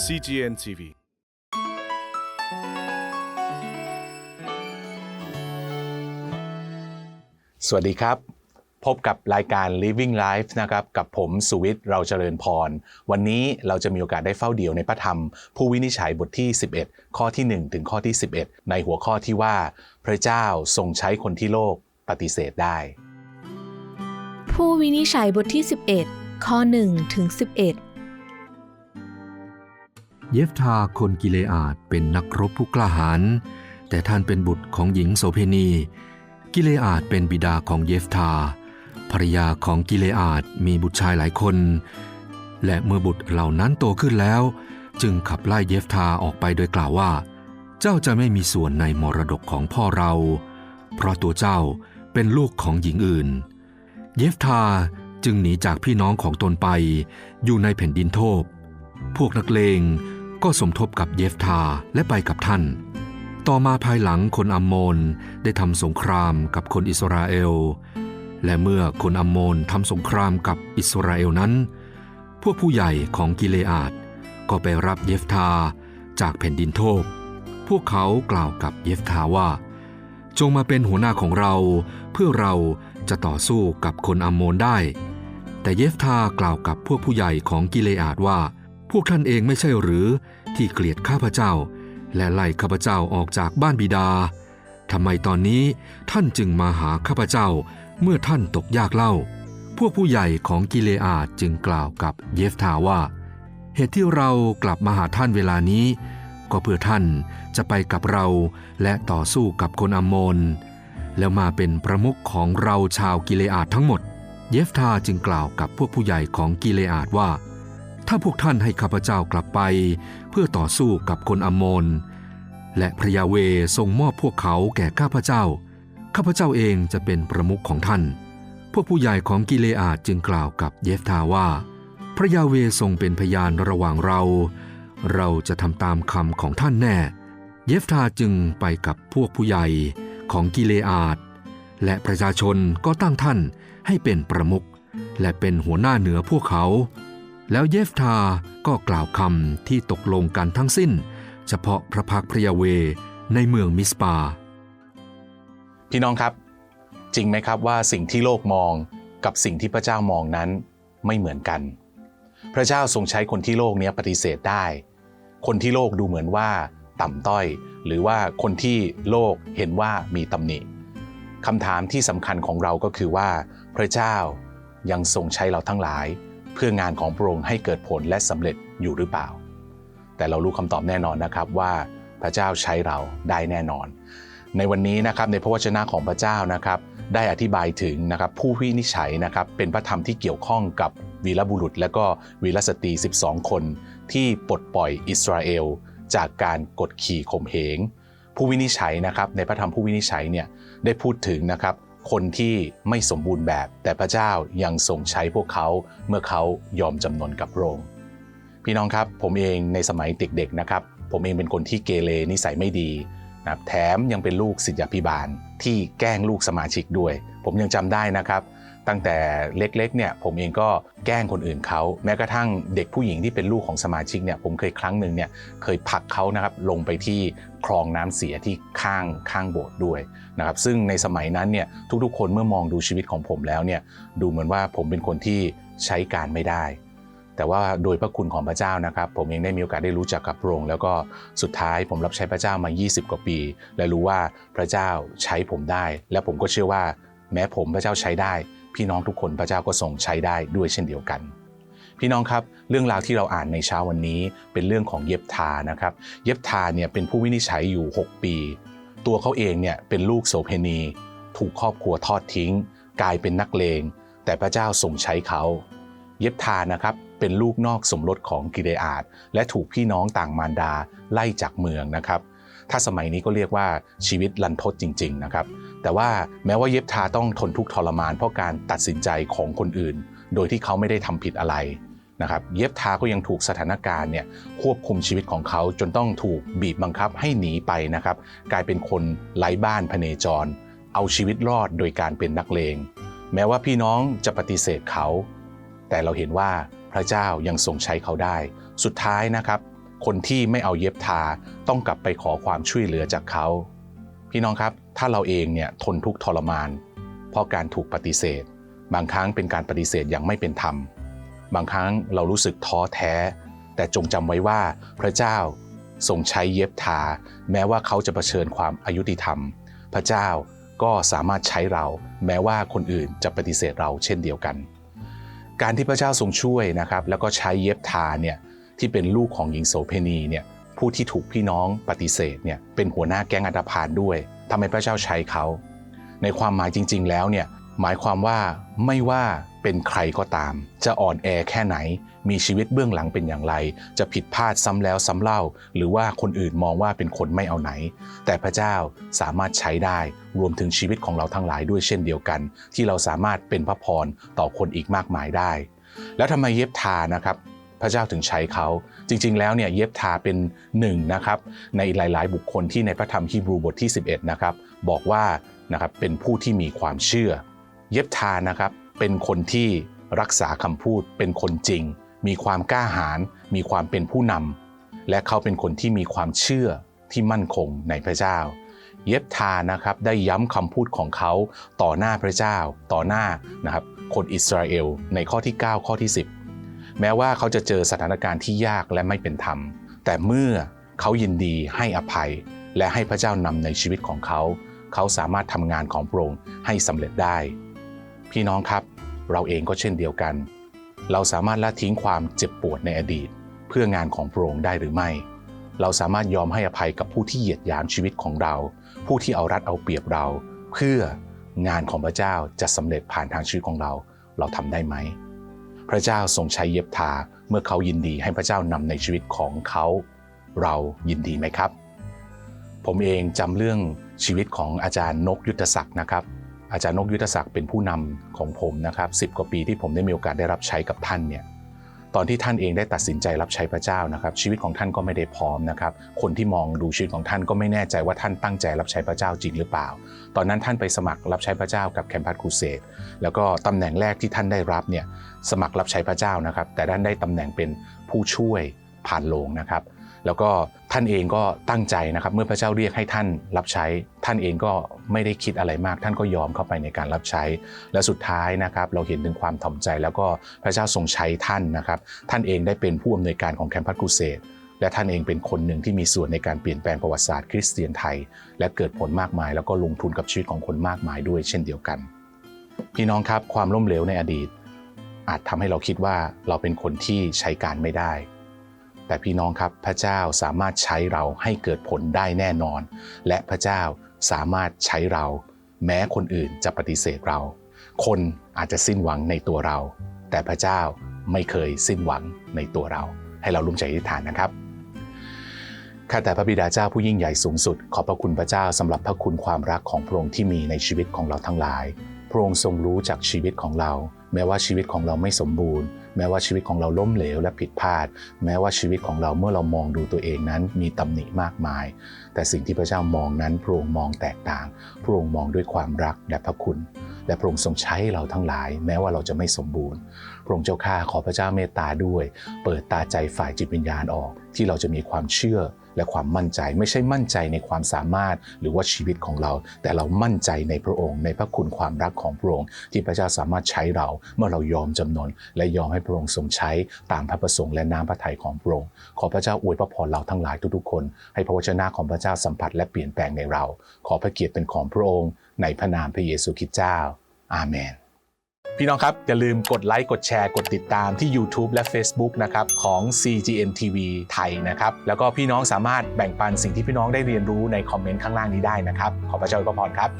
CGN TV สวัสดีครับ พบกับรายการ Living Life นะครับกับผมสุวิทย์เราเจริญพร วันนี้เราจะมีโอกาสได้เฝ้าเดี่ยวในพระธรรม ผู้วินิจฉัยบทที่ 11 ข้อที่ 1 ถึงข้อที่ 11 ในหัวข้อที่ว่า พระเจ้าทรงใช้คนที่โลกปฏิเสธได้ ผู้วินิจฉัยบทที่ 11 ข้อ1ถึง11 เยฟทาคนกิเลอาดเป็นนักรบผู้กล้าหาญแต่ท่านเป็นบุตรของหญิงโสเพณี กิเลอาดเป็นบิดาของเยฟทาภรรยาของกิเลอาดมีบุตรชายหลายคน และเมื่อบุตรเหล่านั้นโตขึ้นแล้ว จึงขับไล่เยฟทาออกไปโดยกล่าวว่า เจ้าจะไม่มีส่วนในมรดกของพ่อเรา เพราะตัวเจ้าเป็นลูกของหญิงอื่น เยฟทาจึงหนีจากพี่น้องของตนไป อยู่ในแผ่นดินโทบพวกนักเลง ก็สมทบกับเยฟทาและไปกับท่าน ต่อมาภายหลังคนอัมโมนได้ทำสงครามกับคนอิสราเอล และเมื่อคนอัมโมนทำสงครามกับอิสราเอลนั้น พวกผู้ใหญ่ของกิเลอาดก็ไปรับเยฟทาจากแผ่นดินโทบพวกเขากล่าวกับเยฟทาว่า จงมาเป็นหัวหน้าของเรา เพื่อเราจะต่อสู้กับคนอัมโมนได้ แต่เยฟทากล่าวกับพวกผู้ใหญ่ของกิเลอาดว่า พวกท่านเองไม่ใช่หรือที่เกลียดข้าพเจ้า และไล่ข้าพเจ้าออกจากบ้านบิดาทำไมตอนนี้ท่านจึงมาหาข้าพเจ้าเมื่อท่านตกยากเล่า พวกผู้ใหญ่ของกิเลอาจึงกล่าวกับเยฟทาว่า เหตุที่เรากลับมาหาท่านเวลานี้ ก็เพื่อท่านจะไปกับเราและต่อสู้กับคนอมโมน แล้วมาเป็นประมุขของเราชาวกิเลอาทั้งหมด เยฟทาจึงกล่าวกับพวกผู้ใหญ่ของกิเลอาดว่า ถ้าพวกท่านให้ข้าพเจ้ากลับไป เพื่อต่อสู้กับคนอมมนและพระยาเวทรงมอบพวกเขาแก่ข้าพเจ้า ข้าพเจ้าเองจะเป็นประมุขของท่าน พวกผู้ใหญ่ของกิเลอาดจึงกล่าวกับเยฟทาว่า พระยาเวทรงเป็นพยานระหว่างเรา เราจะทำตามคำของท่านแน่ เยฟทาจึงไปกับพวกผู้ใหญ่ของกิเลอาดและประชาชนก็ตั้งท่านให้เป็นประมุขและเป็นหัวหน้าเหนือพวกเขา แล้วเยฟทาก็กล่าวคำที่ตกลงกันทั้งสิ้น เฉพาะพระพักตร์พระยาเวในเมืองมิสปา พี่น้องครับ จริงไหมครับว่าสิ่งที่โลกมองกับสิ่งที่พระเจ้ามองนั้นไม่เหมือนกัน พระเจ้าทรงใช้คนที่โลกนี้ปฏิเสธได้ คนที่โลกดูเหมือนว่าต่ำต้อย หรือว่าคนที่โลกเห็นว่ามีตำหนิคำถามที่สำคัญของเราก็คือว่า พระเจ้ายังทรงใช้เราทั้งหลาย เพื่องานของพระองค์ให้เกิดผลและสำเร็จอยู่หรือเปล่า แต่เรารู้คำตอบแน่นอนนะครับว่าพระเจ้าใช้เราได้แน่นอน ในวันนี้นะครับในพระวจนะของพระเจ้านะครับ ได้อธิบายถึงนะครับผู้วินิจฉัยนะครับเป็นพระธรรมที่เกี่ยวข้องกับวีรบุรุษ และก็วีรสตรี 12 คน ที่ปลดปล่อยอิสราเอล จากการกดขี่ข่มเหงผู้วินิจฉัยนะครับในพระธรรมผู้วินิจฉัยเนี่ยได้พูดถึงนะครับ คนที่ไม่สมบูรณ์แบบ แต่พระเจ้ายังทรงใช้พวกเขาเมื่อเขายอมจำนนกับพระองค์พี่น้องครับผมเองในสมัยเด็กๆนะครับ ผมเองเป็นคนที่เกเรนิสัยไม่ดีนะแถมยังเป็นลูกศิษยาพิบาลที่แกล้งลูกสมาชิกด้วย ผมยังจำได้นะครับ ตั้งแต่เล็กๆเนี่ยผมเองก็แกล้งคนอื่นเขาแม้กระทั่งเด็กผู้หญิงที่เป็นลูกของสมาชิกเนี่ยผมเคยครั้งหนึ่งเนี่ยเคยผลักเขานะครับลงไปที่คลองน้ำเสียที่ข้างข้างโบสถ์ด้วยนะครับซึ่งในสมัยนั้นเนี่ยทุกๆ คนเมื่อมองดูชีวิตของผมแล้วเนี่ยดูเหมือนว่าผมเป็นคนที่ใช้การไม่ได้ แต่ว่าโดยพระคุณของพระเจ้านะครับ ผมเองได้มีโอกาสได้รู้จักกับพระองค์แล้วก็สุดท้ายผมรับใช้พระเจ้ามา 20 กว่าปี และรู้ว่าพระเจ้าใช้ผมได้ และผมก็เชื่อว่าแม้ผมพระเจ้าใช้ได้ พี่น้องทุกคนพระเจ้าก็ทรงใช้ได้ด้วยเช่นเดียวกัน พี่น้องครับเรื่องราวที่เราอ่านในเช้าวันนี้เป็นเรื่องของเย็บทานะครับ เย็บทาเนี่ยเป็นผู้วินิจฉัยอยู่ 6 ปี ตัวเขาเองเนี่ยเป็นลูกโสเพณี ถูกครอบครัวทอดทิ้ง กลายเป็นนักเลง แต่พระเจ้าทรงใช้เขา เย็บทานะครับเป็นลูกนอกสมรสของกิเลอาดและถูกพี่น้องต่างมารดาไล่จากเมืองนะครับ ถ้าสมัยนี้ก็เรียกว่าชีวิตลันทดจริง ๆ นะครับ แต่ว่าแม้ว่าเย็บทาต้องทนทุกข์ทรมาน เพราะการตัดสินใจของคนอื่น โดยที่เขาไม่ได้ทำผิดอะไรนะครับเย็บทาก็ยังถูกสถานการณ์เนี่ยควบคุมชีวิตของเขาจนต้องถูกบีบบังคับให้หนีไปนะครับกลายเป็นคนไร้บ้านพเนจร เอาชีวิตรอดโดยการเป็นนักเลง แม้ว่าพี่น้องจะปฏิเสธเขา แต่เราเห็นว่าพระเจ้ายังทรงใช้เขาได้ สุดท้ายนะครับ คนที่ไม่เอาเย็บทาต้องกลับไปขอความช่วยเหลือจากเขา พี่น้องครับ ถ้าเราเองเนี่ยทนทุกข์ทรมาน เพราะการถูกปฏิเสธ บางครั้งเป็นการปฏิเสธอย่างไม่เป็นธรรม บางครั้งเรารู้สึกท้อแท้ แต่จงจำไว้ว่าพระเจ้าทรงใช้เย็บทา แม้ว่าเขาจะเผชิญความอายุติธรรม พระเจ้าก็สามารถใช้เรา แม้ว่าคนอื่นจะปฏิเสธเราเช่นเดียวกัน การที่พระเจ้าทรงช่วยนะครับ แล้วก็ใช้เย็บทาเนี่ยที่เป็นลูกของหญิงโสเพณีเนี่ย ผู้ที่ถูกพี่น้องปฏิเสธเนี่ยเป็นหัวหน้าแก๊งอันธพาลด้วยทำไมพระเจ้าใช้เขา ในความหมายจริง ๆ แล้วเนี่ยหมายความว่าไม่ว่าเป็นใครก็ตาม จะอ่อนแอแค่ไหน มีชีวิตเบื้องหลังเป็นอย่างไร จะผิดพลาดซ้ำแล้วซ้ำเล่า หรือว่าคนอื่นมองว่าเป็นคนไม่เอาไหน แต่พระเจ้าสามารถใช้ได้รวมถึงชีวิตของเราทั้งหลายด้วยเช่นเดียวกัน ที่เราสามารถเป็นพระพรต่อคนอีกมากมายได้ แล้วทำไมเย็บทานะครับ พระเจ้าถึงใช้เขา จริง ๆ แล้วเนี่ยเย็บทาเป็นหนึ่งนะครับในหลาย ๆ บุคคลที่ในพระธรรมฮีบรูบทที่ 11นะครับบอกว่านะครับเป็นผู้ที่มีความเชื่อ เย็บทานะครับเป็นคนที่รักษาคำพูดเป็นคนจริง มีความกล้าหาญมีความเป็นผู้นำและเขาเป็นคนที่มีความเชื่อที่มั่นคงในพระเจ้า เย็บทานะครับได้ย้ำคำพูดของเขาต่อหน้าพระเจ้า ต่อหน้านะครับคนอิสราเอลในข้อที่ 9 ข้อที่ 10 แม้ว่าเขาจะเจอสถานการณ์ที่ยากและไม่เป็นธรรม แต่เมื่อเขายินดีให้อภัย และให้พระเจ้านำในชีวิตของเขา เขาสามารถทำงานของพระองค์ให้สำเร็จได้ พี่น้องครับ เราเองก็เช่นเดียวกัน เราสามารถละทิ้งความเจ็บปวดในอดีต เพื่องานของพระองค์ได้หรือไม่ เราสามารถยอมให้อภัยกับผู้ที่เหยียดหยามชีวิตของเรา ผู้ที่เอารัดเอาเปรียบเรา เพื่องานของพระเจ้าจะสำเร็จผ่านทางชีวิตของเรา เราทำได้ไหม ระเจ้าทรงใช้เย็บทาเมื่อเขายินดีให้พระเจ้านำในชีวิตของเขาเรายินดีไหมครับ ผมเองจำเรื่องชีวิตของอาจารย์นกยุทธศักดิ์นะครับอาจารย์นกยุทธศักดิ์เป็นผู้นำของผมนะครับสิกว่าปีที่ผมได้มีโอกาสได้รับใช้กับท่านเนี่ย ตอนที่ท่านเองได้ตัดสินใจรับใช้พระเจ้านะครับ ชีวิตของท่านก็ไม่ได้พร้อมนะครับ คนที่มองดูชีวิตของท่านก็ไม่แน่ใจว่าท่านตั้งใจรับใช้พระเจ้าจริงหรือเปล่า ตอนนั้นท่านไปสมัครรับใช้พระเจ้ากับแคมปัสครูเสดแล้วก็ตำแหน่งแรกที่ท่านได้รับเนี่ยสมัครรับใช้พระเจ้านะครับ แต่ท่านได้ตำแหน่งเป็นผู้ช่วยผ่านโลงนะครับ แล้วก็ท่านเองก็ตั้งใจนะครับเมื่อพระเจ้าเรียกให้ท่านรับใช้ ท่านเองก็ไม่ได้คิดอะไรมาก ท่านก็ยอมเข้าไปในการรับใช้ และสุดท้ายนะครับเราเห็นถึงความถ่อมใจ แล้วก็พระเจ้าทรงใช้ท่านนะครับท่านเองได้เป็นผู้อำนวยการของแคมปัสครูเสดและท่านเองเป็นคนหนึ่งที่มีส่วนในการเปลี่ยนแปลงประวัติศาสตร์คริสเตียนไทย และเกิดผลมากมาย แล้วก็ลงทุนกับชีวิตของคนมากมายด้วยเช่นเดียวกัน พี่น้องครับความล้มเหลวในอดีต อาจทำให้เราคิดว่าเราเป็นคนที่ใช้การไม่ได้ แต่พี่น้องครับพระเจ้าสามารถใช้เราให้เกิดผลได้แน่นอน และพระเจ้าสามารถใช้เรา แม้คนอื่นจะปฏิเสธเรา คนอาจจะสิ้นหวังในตัวเรา แต่พระเจ้าไม่เคยสิ้นหวังในตัวเรา ให้เราร่วมใจอธิษฐานนะครับข้าแต่พระบิดาเจ้าผู้ยิ่งใหญ่สูงสุด ขอบพระคุณพระเจ้าสำหรับพระคุณความรักของพระองค์ที่มีในชีวิตของเราทั้งหลาย พระองค์ทรงรู้จากชีวิตของเรา แม้ว่าชีวิตของเราไม่สมบูรณ์ แม้ว่าชีวิตของเราล้มเหลวและผิดพลาด แม้ว่าชีวิตของเราเมื่อเรามองดูตัวเองนั้นมีตำหนิมากมาย แต่สิ่งที่พระเจ้ามองนั้นพระองค์มองแตกต่าง พระองค์มองด้วยความรักและพระคุณ และพระองค์ทรงใช้เราทั้งหลาย แม้ว่าเราจะไม่สมบูรณ์ พระองค์เจ้าข้าขอพระเจ้าเมตตาด้วย เปิดตาใจฝ่ายจิตวิญญาณออก ที่เราจะมีความเชื่อ และความมั่นใจไม่ใช่มั่นใจในความสามารถหรือว่าชีวิตของเรา แต่เรามั่นใจในพระองค์ ในพระคุณความรักของพระองค์ที่พระเจ้าสามารถใช้เราเมื่อเรายอมจำนน และยอมให้พระองค์ทรงใช้ตามพระประสงค์และน้ำพระทัยของพระองค์ขอพระเจ้าอวยพระพรเราทั้งหลายทุกๆคน ให้พระวจนะของพระเจ้าสัมผัสและเปลี่ยนแปลงในเรา ขอพระเกียรติเป็นของพระองค์ ในพระนามพระเยซูคริสต์เจ้า อาเมน พี่น้องครับ อย่าลืมกดไลค์กดแชร์กดติดตามที่ YouTube และ Facebook นะครับของ CGN TV ไทยนะครับแล้วก็พี่น้องสามารถแบ่งปันสิ่งที่พี่น้องได้เรียนรู้ในคอมเมนต์ข้างล่างนี้ได้นะครับ ขอพระเจ้าอวยพรครับ